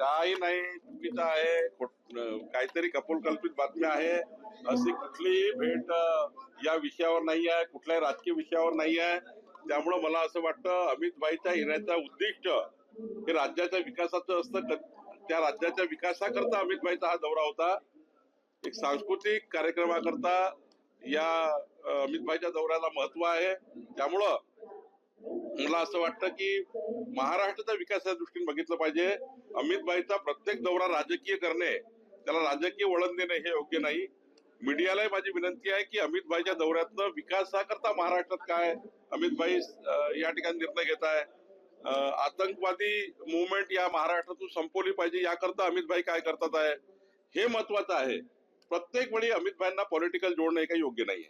काही नाही चुकीचं आहे. काहीतरी कपोलकल्पित बातम्या आहे. अशी कुठलीही भेट या विषयावर नाही आहे कुठल्याही राजकीय विषयावर नाही आहे. त्यामुळं मला असं वाटतं अमित भाईच्या येण्याचं उद्दिष्ट हे राज्याच्या विकासाचं असतं. त्या राज्याच्या विकासाकरता अमित भाईचा हा दौरा होता. एक सांस्कृतिक कार्यक्रमाकरता या अं, अमित भाईच्या दौऱ्याला महत्त्व आहे. त्यामुळं मला असं वाटतं की महाराष्ट्राचा विकासाच्या दृष्टीने बघितलं पाहिजे. अमित भाईचा प्रत्येक दौरा राजकीय करणे त्याला राजकीय वळण देणे हे योग्य नाही. मीडियालाही माझी विनंती आहे की अमित भाईच्या दौऱ्यातनं विकासाकरता महाराष्ट्रात काय? अमित भाई या ठिकाणी निर्णय घेत आहे. आतंकवादी मुवमेंट या महाराष्ट्रातून संपवली पाहिजे याकरता अमित भाई काय करतात आहे? हे महत्वाचं आहे. प्रत्येक वेळी अमित भाईंना पॉलिटिकल जोडणं हे काही योग्य नाही